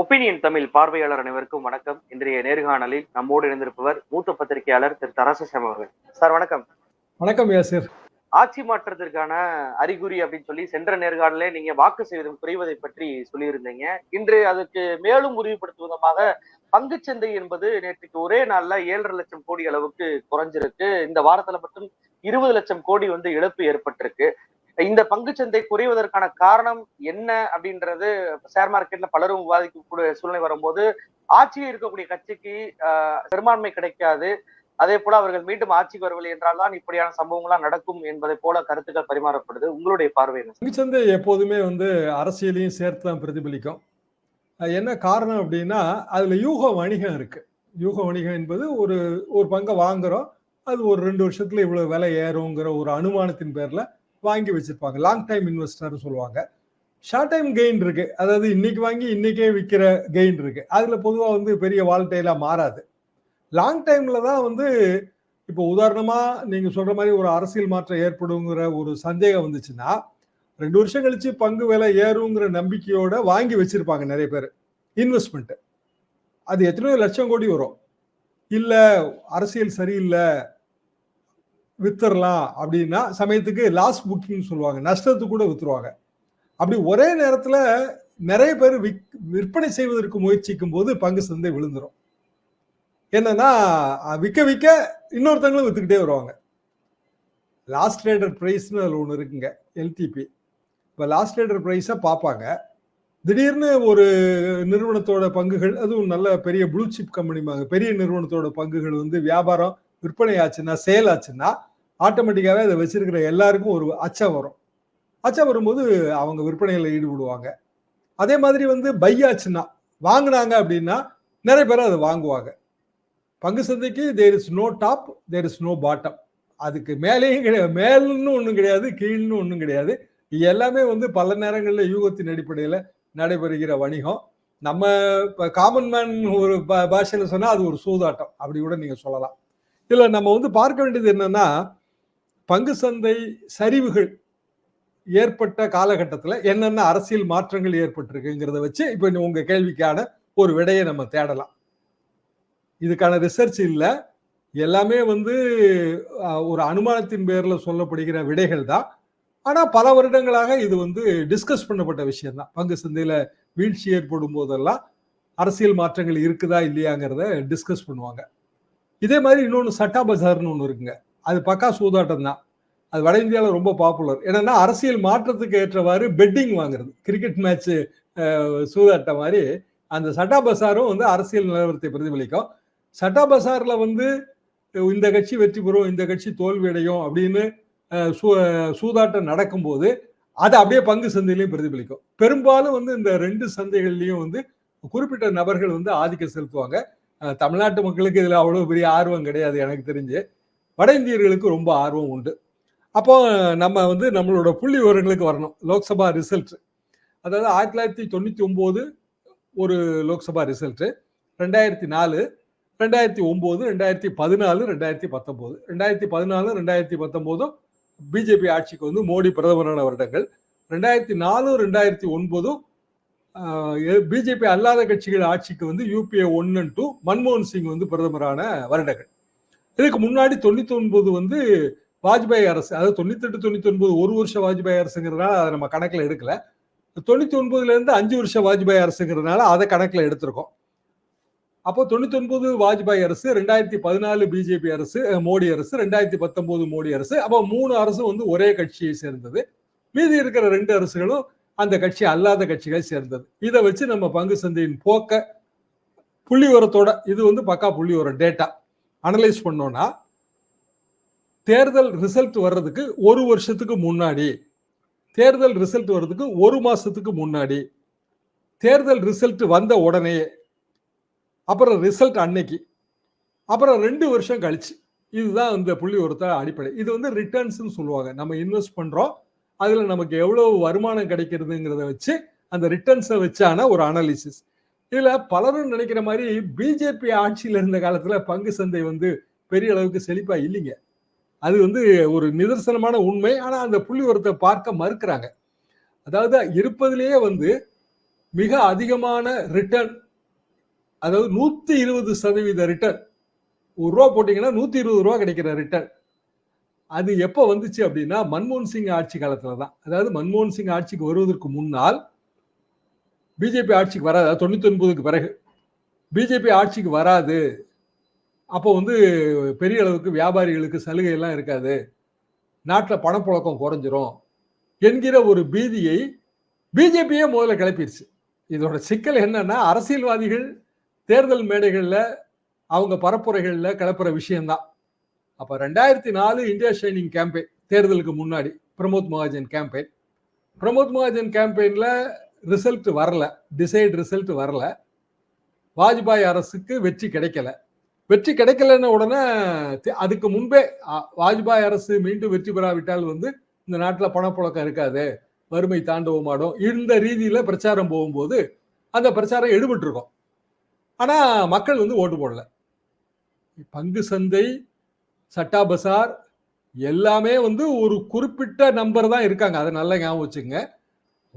Opinion Tamil பார்வையாளர் அனைவருக்கும் வணக்கம். இன்றைய நேர்காணலில் நம்மோடு இணைந்திருப்பவர் மூத்த பத்திரிகையாளர் திரு தராசசாமி அவர்கள். சார் வணக்கம். வணக்கம் யாசிர் ஆட்சி மாற்றத்திற்கான அறிகுறி அப்படின்னு சொல்லி சென்ற நேர்காணலே நீங்க வாக்கு சதவீதம் குறைவதை பற்றி சொல்லியிருந்தீங்க. இன்று அதுக்கு மேலும் உறுதிப்படுத்தும் விதமாக பங்குச்சந்தை என்பது நேற்றுக்கு ஒரே நாள்ல ஏழரை லட்சம் கோடி அளவுக்கு குறைஞ்சிருக்கு. இந்த வாரத்துல மட்டும் இருபது லட்சம் கோடி வந்து இழப்பு ஏற்பட்டிருக்கு. இந்த பங்குச்சந்தை குறைவதற்கான காரணம் என்ன அப்படின்றது ஷேர் மார்க்கெட்ல பலரும் விவாதிக்கக்கூடிய சூழ்நிலை வரும்போது ஆட்சியில் இருக்கக்கூடிய கட்சிக்கு ஆஹ், பெரும்பான்மை கிடைக்காது. அதே போல அவர்கள் மீண்டும் ஆட்சிக்கு வரவில்லை என்றால் தான் இப்படியான சம்பவங்கள்லாம் நடக்கும் என்பதை போல கருத்துக்கள் பரிமாறப்படுது. உங்களுடைய பார்வை என்ன? பங்குச்சந்தை எப்போதுமே வந்து அரசியலையும் சேர்த்து தான் பிரதிபலிக்கும். என்ன காரணம் அப்படின்னா அதுல யூக வணிகம் இருக்கு. யூக வணிகம் என்பது ஒரு ஒரு பங்கை வாங்குறோம். அது ஒரு ரெண்டு வருஷத்துல இவ்வளவு விலை ஏறுங்கிற ஒரு அனுமானத்தின் பேர்ல வாங்கி வச்சிருப்பாங்க. லாங் டைம் இன்வெஸ்டர் சொல்லுவாங்க. ஷார்ட் டைம் கெயின் இருக்கு. அதாவது இன்னைக்கு வாங்கி இன்னைக்கே விற்கிற கெயின் இருக்கு. அதுல பொதுவாக வந்து பெரிய வால்டைலா மாறாது. லாங் டைம்ல தான் வந்து இப்போ உதாரணமா நீங்க சொல்ற மாதிரி ஒரு அரசியல் மாற்றம் ஏற்படுங்கிற ஒரு சந்தேகம் வந்துச்சுன்னா ரெண்டு வருஷம் கழிச்சு பங்கு விலை ஏறுங்கிற நம்பிக்கையோட வாங்கி வச்சிருப்பாங்க நிறைய பேர். இன்வெஸ்ட்மெண்ட் அது எத்தனையோ லட்சம் கோடி வரும். இல்லை அரசியல் சரியில்லை. வித்துறலாம் அப்படின்னா சமயத்துக்கு லாஸ் புக்கிங் சொல்லுவாங்க. நஷ்டத்துக்கு கூட வித்துருவாங்க. அப்படி ஒரே நேரத்தில் நிறைய பேர் விக் விற்பனை செய்வதற்கு முயற்சிக்கும் போது பங்கு சந்தை விழுந்துடும் என்னன்னா விற்க விற்க இன்னொருத்தங்களும் வித்துக்கிட்டே வருவாங்க. லாஸ்ட் ட்ரேடர் ப்ரைஸ்னு அதில் ஒன்று இருக்குங்க எல்டிபி இப்போ லாஸ்ட் ட்ரேடர் ப்ரைஸை பார்ப்பாங்க. திடீர்னு ஒரு நிறுவனத்தோட பங்குகள் அதுவும் நல்ல பெரிய ப்ளூ சிப் கம்பெனி பெரிய நிறுவனத்தோட பங்குகள் வந்து வியாபாரம் விற்பனை ஆச்சுன்னா சேல் ஆச்சுன்னா ஆட்டோமேட்டிக்காகவே அதை வச்சிருக்கிற எல்லாருக்கும் ஒரு அச்சம் வரும். அச்சம் வரும்போது அவங்க விற்பனையில் ஈடுபடுவாங்க. அதே மாதிரி வந்து பை ஆச்சுன்னா வாங்கினாங்க அப்படின்னா நிறைய பேர் அதை வாங்குவாங்க. பங்கு சந்தைக்கு there is no top there is no bottom அதுக்கு மேலேயும் கிடையாது. மேல்னு ஒன்றும் கிடையாது கீழ்னு ஒன்றும் கிடையாது. எல்லாமே வந்து பல நேரங்களில் யூகத்தின் அடிப்படையில் நடைபெறுகிற வணிகம். நம்ம இப்போ காமன் மேன் ஒரு பா- சொன்னால் அது ஒரு சூதாட்டம். அப்படி கூட நீங்கள் சொல்லலாம். இதில் நம்ம வந்து பார்க்க வேண்டியது என்னன்னா பங்கு சந்தை சரிவுகள் ஏற்பட்ட காலகட்டத்தில் என்னென்ன அரசியல் மாற்றங்கள் ஏற்பட்டிருக்குங்கிறத வச்சு இப்போ உங்கள் கேள்விக்கான ஒரு விடையை நம்ம தேடலாம். இதுக்கான ரிசர்ச் இல்லை. எல்லாமே வந்து ஒரு அனுமானத்தின் பேரில் சொல்லப்படுகிற விடைகள் தான். ஆனால் பல வருடங்களாக இது வந்து டிஸ்கஸ் பண்ணப்பட்ட விஷயம்தான். பங்கு சந்தையில் வீழ்ச்சி ஏற்படும் போதெல்லாம் அரசியல் மாற்றங்கள் இருக்குதா இல்லையாங்கிறத டிஸ்கஸ் பண்ணுவாங்க. இதே மாதிரி இன்னொன்று சட்டா பஜார்னு ஒன்று இருக்குங்க. அது பக்கா சூதாட்டம் தான். அது வட இந்தியாவில் ரொம்ப பாப்புலர் என்னன்னா அரசியல் மாற்றத்துக்கு ஏற்றவாறு பெட்டிங் வாங்குறது. கிரிக்கெட் மேட்ச்சு சூதாட்டம் மாதிரி அந்த சட்டா பசாரும் வந்து அரசியல் நிலவரத்தை பிரதிபலிக்கும். சட்டா பசாரில் வந்து இந்த கட்சி வெற்றி பெறும் இந்த கட்சி தோல்வி அடையும் அப்படின்னு சூ- சூதாட்டம் நடக்கும்போது அது அப்படியே பங்கு சந்தையிலையும் பிரதிபலிக்கும். பெரும்பாலும் வந்து இந்த ரெண்டு சந்தைகள்லையும் வந்து குறிப்பிட்ட நபர்கள் வந்து ஆதிக்கம் செலுத்துவாங்க. தமிழ்நாட்டு மக்களுக்கு இதில் அவ்வளோ பெரிய ஆர்வம் கிடையாது எனக்கு தெரிஞ்சு. வட இந்தியர்களுக்கு ரொம்ப ஆர்வம் உண்டு. அப்போ நம்ம வந்து நம்மளோட புள்ளி விவரங்களுக்கு வரணும். லோக்சபா ரிசல்ட். அதாவது ஆயிரத்தி தொள்ளாயிரத்தி தொண்ணூற்றி ஒம்பது ஒரு லோக்சபா ரிசல்ட். ரெண்டாயிரத்தி நாலு ரெண்டாயிரத்தி ஒம்பது ரெண்டாயிரத்தி பதினாலு ரெண்டாயிரத்தி பத்தொம்போது. ரெண்டாயிரத்தி பதினாலு ரெண்டாயிரத்தி பத்தொம்போதும் பிஜேபி ஆட்சிக்கு வந்து மோடி பிரதமரான வருடங்கள். ரெண்டாயிரத்தி நாலு ரெண்டாயிரத்தி ஒன்பதும் பிஜேபி அல்லாத கட்சிகள் ஆட்சிக்கு வந்து யூபிஏ ஒன் அண்ட் டூ மன்மோகன் சிங் வந்து பிரதமரான வருடங்கள். இதுக்கு முன்னாடி தொண்ணூத்தி ஒன்பது வந்து வாஜ்பாய் அரசு அதாவது தொண்ணூத்தெட்டு தொண்ணூத்தி ஒன்பது ஒரு வருஷம் வாஜ்பாய் அரசுங்கிறதுனால அதை நம்ம கணக்கில் எடுக்கல. தொண்ணூத்தி ஒன்பதுல இருந்து அஞ்சு வருஷம் வாஜ்பாய் அரசுங்கிறதுனால அதை கணக்கில் எடுத்திருக்கோம். அப்போ தொண்ணூத்தி ஒன்பது வாஜ்பாய் அரசு ரெண்டாயிரத்தி பதினாலு பிஜேபி அரசு மோடி அரசு ரெண்டாயிரத்தி பத்தொன்பது மோடி அரசு அப்போ மூணு அரசும் வந்து ஒரே கட்சியை சேர்ந்தது. மீதி இருக்கிற ரெண்டு அரசுகளும் அந்த கட்சி அல்லாத கட்சிகளை சேர்ந்தது. இதை வச்சு நம்ம பங்கு சந்தையின் போக்க புள்ளி உரத்தோட இது வந்து பக்கா புள்ளி உரம் டேட்டா. அனலைஸ் பண்ணோம்னா தேர்தல் ரிசல்ட் வர்றதுக்கு ஒரு வருஷத்துக்கு முன்னாடி தேர்தல் ரிசல்ட் வர்றதுக்கு ஒரு மாதத்துக்கு முன்னாடி தேர்தல் ரிசல்ட் வந்த உடனே அப்புறம் ரிசல்ட் அன்னைக்கு அப்புறம் ரெண்டு வருஷம் கழிச்சு இதுதான் இந்த புள்ளி ஒருத்த அடிப்படை. இது வந்து ரிட்டர்ன்ஸ்னு சொல்லுவாங்க. நம்ம இன்வெஸ்ட் பண்ணுறோம் அதில் நமக்கு எவ்வளவு வருமானம் கிடைக்கிறதுங்கிறத வச்சு அந்த ரிட்டர்ன்ஸை வச்சான ஒரு அனாலிசிஸ் இதுல பலரும் நினைக்கிற மாதிரி பிஜேபி ஆட்சியில் இருந்த காலத்துல பங்கு சந்தை வந்து பெரிய அளவுக்கு செழிப்பா இல்லைங்க. அது வந்து ஒரு நிதர்சனமான உண்மை. ஆனா அந்த புள்ளி ஒருத்தை பார்க்க மறுக்கிறாங்க. அதாவது இருப்பதிலேயே வந்து மிக அதிகமான ரிட்டர்ன் அதாவது நூத்தி இருபது சதவீத ரிட்டர்ன் ஒரு ரூபா போட்டீங்கன்னா நூத்தி இருபது ரூபா கிடைக்கிற ரிட்டர்ன் அது எப்போ வந்துச்சு அப்படின்னா மன்மோகன் சிங் ஆட்சி காலத்துல தான் அதாவது மன்மோகன் சிங் ஆட்சிக்கு வருவதற்கு முன்னால் பிஜேபி ஆட்சிக்கு வராது. தொண்ணூற்றி ஒன்பதுக்கு பிறகு பிஜேபி ஆட்சிக்கு வராது. அப்போ வந்து பெரிய அளவுக்கு வியாபாரிகளுக்கு சலுகை எல்லாம் இருக்காது. நாட்டில் பணப்புழக்கம் குறைஞ்சிரும் என்கிற ஒரு பீதியை பிஜேபியே முதல்ல கிளப்பிடுச்சு. இதோட சிக்கல் என்னன்னா அரசியல்வாதிகள் தேர்தல் மேடைகளில் அவங்க பரப்புரைகளில் கிளப்புற விஷயம்தான். அப்போ ரெண்டாயிரத்தி நாலு இந்தியா ஷைனிங் கேம்பெயின் தேர்தலுக்கு முன்னாடி பிரமோத் மகாஜன் கேம்பெயின் பிரமோத் மகாஜன் கேம்பெயினில் ரிசல்ட் வரல டிசைட் ரிசல்ட் வரல. வாஜ்பாய் அரசுக்கு வெற்றி கிடைக்கல. வெற்றி கிடைக்கலன்னு உடனே அதுக்கு முன்பே வாஜ்பாய் அரசு மீண்டும் வெற்றி பெறாவிட்டால் வந்து இந்த நாட்டில் பணப்புழக்கம் இருக்காது வறுமை தாண்டவமாடும் இந்த ரீதியில் பிரச்சாரம் போகும்போது அந்த பிரச்சாரம் எடுபட்டு இருக்கும் மக்கள் வந்து ஓட்டு போடல. பங்கு சந்தை சட்டா பசார் எல்லாமே வந்து ஒரு குறிப்பிட்ட நம்பர் தான் இருக்காங்க. அதை நல்லா ஞாபகம் வச்சுங்க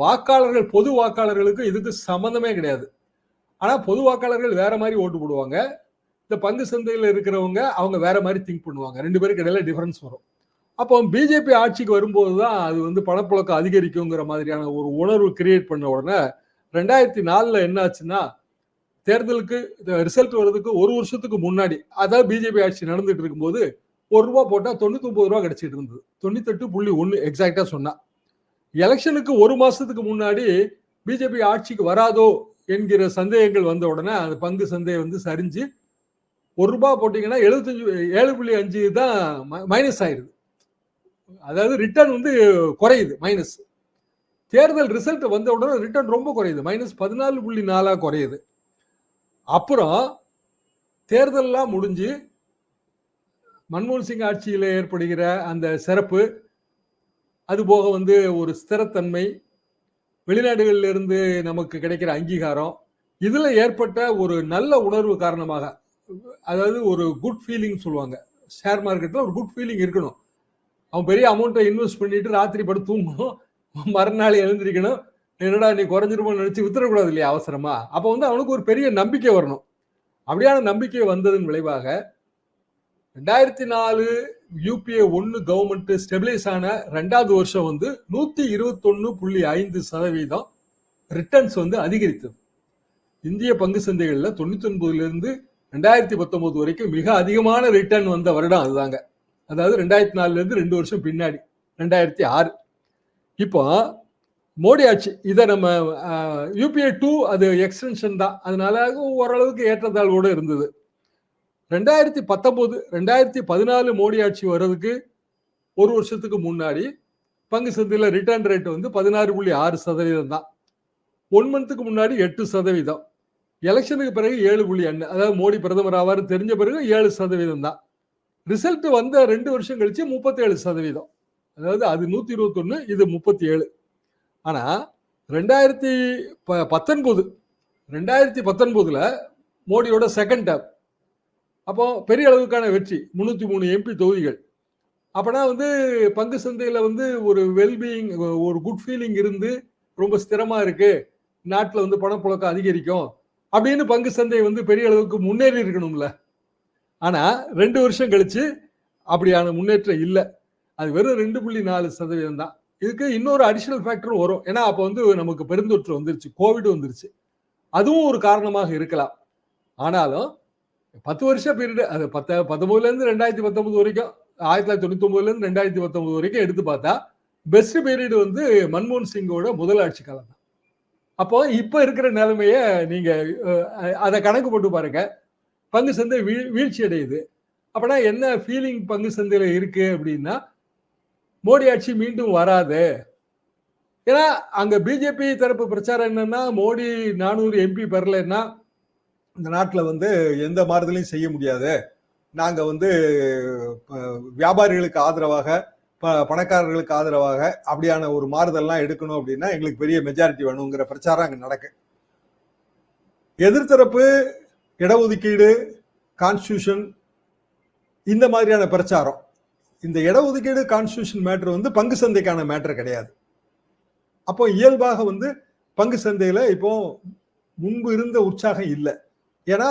வாக்காளர்கள் பொது வாக்காளர்களுக்கு இதுக்கு சம்மந்தமே கிடையாது. ஆனால் பொது வாக்காளர்கள் வேற மாதிரி ஓட்டு போடுவாங்க. இந்த பங்கு சந்தையில் இருக்கிறவங்க அவங்க வேற மாதிரி திங்க் பண்ணுவாங்க. ரெண்டு பேருக்கு இடையில டிஃபரன்ஸ் வரும். அப்போ பிஜேபி ஆட்சிக்கு வரும்போது தான் அது வந்து பணப்புழக்கம் அதிகரிக்குங்கிற மாதிரியான ஒரு உணர்வு கிரியேட் பண்ண உடனே ரெண்டாயிரத்தி நாலில் என்ன ஆச்சுன்னா தேர்தலுக்கு ரிசல்ட் வர்றதுக்கு ஒரு வருஷத்துக்கு முன்னாடி அதாவது பிஜேபி ஆட்சி நடந்துட்டு இருக்கும்போது ஒரு ரூபா போட்டால் தொண்ணூத்தி ஒன்பது ரூபா கிடைச்சிட்டு இருந்தது. தொண்ணூத்தெட்டு புள்ளி ஒன்று எக்ஸாக்டாக சொன்னா. எலெக்ஷனுக்கு ஒரு மாசத்துக்கு முன்னாடி பிஜேபி ஆட்சிக்கு வராதோ என்கிற சந்தேகங்கள் வந்த உடனே அந்த பங்கு சந்தேகம் வந்து சரிஞ்சு ஒரு ரூபாய் போட்டிங்கன்னா எழுபத்தஞ்சு ஏழு புள்ளி அஞ்சு தான் மைனஸ் ஆயிடுது அதாவது ரிட்டர்ன் வந்து குறையுது மைனஸ் தேர்தல் ரிசல்ட் வந்த உடனே ரிட்டர்ன் ரொம்ப குறையுது மைனஸ் பதினாலு புள்ளி நாலாக குறையுது. அப்புறம் தேர்தல்லாம் முடிஞ்சு மன்மோகன் சிங் ஆட்சியில் ஏற்படுகிற அந்த சிறப்பு அதுபோக வந்து ஒரு ஸ்திரத்தன்மை வெளிநாடுகளில் இருந்து நமக்கு கிடைக்கிற அங்கீகாரம் இதில் ஏற்பட்ட ஒரு நல்ல உணர்வு காரணமாக அதாவது ஒரு குட் ஃபீலிங் சொல்லுவாங்க. ஷேர் மார்க்கெட்டில் ஒரு குட் ஃபீலிங் இருக்கணும். அவன் பெரிய அமௌண்ட்டை இன்வெஸ்ட் பண்ணிட்டு ராத்திரி படுத்து தூங்கணும். மறுநாள் எழுந்திரிக்கணும். என்னடா நீ குறைஞ்சிருமோன்னு நினச்சி வித்துறக்கூடாது இல்லையா அவசரமா? அப்போ வந்து அவனுக்கு ஒரு பெரிய நம்பிக்கை வரணும். அப்படியான நம்பிக்கை வந்ததன் விளைவாக ரெண்டாயிரத்தி நாலு யூபிஏ ஒன்று கவர்மெண்ட் ஸ்டெபிலைஸ் ஆன ரெண்டாவது வருஷம் வந்து நூற்றி இருபத்தொன்னு புள்ளி ஐந்து சதவீதம் ரிட்டர்ன்ஸ் வந்து அதிகரித்தது இந்திய பங்கு சந்தைகளில் தொண்ணூற்றி ஒன்பதுலேருந்து ரெண்டாயிரத்தி பத்தொம்போது வரைக்கும் மிக அதிகமான ரிட்டர்ன் வந்த வருடம் அதுதாங்க. அதாவது ரெண்டாயிரத்தி நாலுலேருந்து ரெண்டு வருஷம் பின்னாடி ரெண்டாயிரத்தி ஆறு. இப்போ மோடி ஆட்சி இதை நம்ம யூபிஐ டூ அது எக்ஸ்டென்ஷன் தான். அதனால ஓரளவுக்கு ஏற்றத்தாழ்வோடு இருந்தது. ரெண்டாயிரத்தி பத்தொம்போது ரெண்டாயிரத்தி பதினாலு மோடி ஆட்சி வர்றதுக்கு ஒரு வருஷத்துக்கு முன்னாடி பங்கு சந்தையில் ரிட்டர்ன் ரேட் வந்து பதினாறு புள்ளி ஆறு சதவீதம் தான். ஒன் மந்த்துக்கு முன்னாடி எட்டு சதவீதம். எலெக்ஷனுக்கு பிறகு ஏழு புள்ளி அண்ணு அதாவது மோடி பிரதமர் ஆவார் தெரிஞ்ச பிறகு ஏழு சதவீதம் தான். ரிசல்ட் வந்த ரெண்டு வருஷம் கழிச்சு முப்பத்தேழு சதவீதம். அதாவது அது நூற்றி இருபத்தொன்று இது முப்பத்தி ஏழு ஆனால் ரெண்டாயிரத்தி ப பத்தொன்பது ரெண்டாயிரத்தி பத்தொன்பதுல மோடியோட செகண்ட் டேம் அப்போ பெரிய அளவுக்கான வெற்றி. முந்நூற்றி மூணு எம்பி தொகுதிகள். அப்போனா வந்து பங்கு சந்தையில் வந்து ஒரு வெல்பீயிங் ஒரு குட் ஃபீலிங் இருந்து ரொம்ப ஸ்திரமாக இருக்குது நாட்டில் வந்து பணப்புழக்கம் அதிகரிக்கும். அப்படின்னு பங்கு சந்தை வந்து பெரிய அளவுக்கு முன்னேறி இருக்கணும்ல. ஆனால் ரெண்டு வருஷம் கழிச்சு அப்படியான முன்னேற்றம் இல்லை. அது வெறும் ரெண்டு புள்ளி நாலு சதவீதம் தான். இதுக்கு இன்னொரு அடிஷனல் ஃபேக்டரும் வரும். ஏன்னா அப்போ வந்து நமக்கு பெருந்தொற்று வந்துருச்சு. கோவிட் வந்துருச்சு. அதுவும் ஒரு காரணமாக இருக்கலாம். ஆனாலும் பத்து வருஷம் பீரியடு அது பத்த பத்தொன்பதுலேருந்து ரெண்டாயிரத்தி பத்தொன்பது வரைக்கும் ஆயிரத்தி தொள்ளாயிரத்தி தொண்ணூத்தி ரெண்டாயிரத்தி பத்தொன்பது வரைக்கும் எடுத்து பார்த்தா பெஸ்ட் பீரியட் வந்து மன்மோகன் சிங்கோட முதல் ஆட்சி காலம் தான் அப்போ இப்போ இருக்கிற நிலைமையை நீங்கள் அதை கணக்கு போட்டு பாருங்க. பங்கு சந்தை வீழ் வீழ்ச்சி அடையுது. அப்பனா என்ன ஃபீலிங் பங்கு சந்தையில் இருக்கு அப்படின்னா மோடி ஆட்சி மீண்டும் வராது. ஏன்னா அங்கே பிஜேபி தரப்பு பிரச்சாரம் என்னன்னா மோடி நானூறு எம்பி பெறலைன்னா இந்த நாட்டில் வந்து எந்த மாறுதலையும் செய்ய முடியாது. நாங்கள் வந்து வியாபாரிகளுக்கு ஆதரவாக ப பணக்காரர்களுக்கு ஆதரவாக அப்படியான ஒரு மாறுதல்லாம் எடுக்கணும் அப்படின்னா எங்களுக்கு பெரிய மெஜாரிட்டி வேணுங்கிற பிரச்சாரம் அங்கே நடக்கு. எதிர்த்தரப்பு இடஒதுக்கீடு கான்ஸ்டியூஷன் இந்த மாதிரியான பிரச்சாரம். இந்த இடஒதுக்கீடு கான்ஸ்டியூஷன் மேட்ரு வந்து பங்கு சந்தைக்கான மேட்ரு கிடையாது. அப்போ இயல்பாக வந்து பங்கு சந்தையில் இப்போ முன்பு இருந்த உற்சாகம் இல்லை. ஏன்னா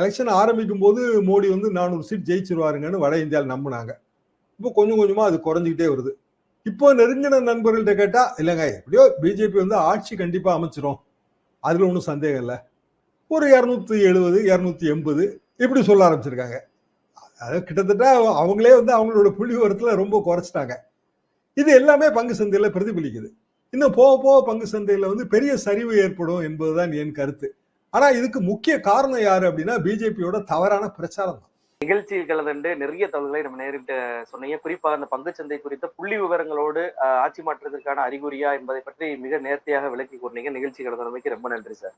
எலெக்ஷன் ஆரம்பிக்கும் போது மோடி வந்து நானூறு சீட் ஜெயிச்சிருவாருங்கன்னு வட இந்தியாவில் நம்பினாங்க. இப்போ கொஞ்சம் கொஞ்சமாக அது குறைஞ்சிக்கிட்டே வருது. இப்போ நெருங்கின நண்பர்கள்ட்ட கேட்டால் இல்லைங்க எப்படியோ பிஜேபி வந்து ஆட்சி கண்டிப்பாக அமைச்சிரும். அதில் ஒன்றும் சந்தேகம் இல்லை. ஒரு இரநூத்தி எழுபது இரநூத்தி எண்பது இப்படி சொல்ல ஆரம்பிச்சிருக்காங்க. அதாவது கிட்டத்தட்ட அவங்களே வந்து அவங்களோட புள்ளி உரத்தில் ரொம்ப குறைச்சிட்டாங்க. இது எல்லாமே பங்கு சந்தையில் பிரதிபலிக்குது. இன்னும் போக போக பங்கு சந்தையில் வந்து பெரிய சரிவு ஏற்படும் என்பதுதான் என் கருத்து. ஆனா இதுக்கு முக்கிய காரணம் யாரு அப்படின்னா பிஜேபியோட தவறான பிரச்சாரம் தான். நிகழ்ச்சியில் கலந்து நிறைய தகவல்களை நம்ம நேரிட்ட சொன்னீங்க. குறிப்பாக அந்த பங்குச்சந்தை குறித்த புள்ளி விவரங்களோடு ஆட்சி மாற்றத்திற்கான அறிகுறியா என்பதை பற்றி மிக நேர்த்தியாக விளக்கி கூறினீங்க. நிகழ்ச்சி கலந்தமைக்கு ரொம்ப நன்றி சார்.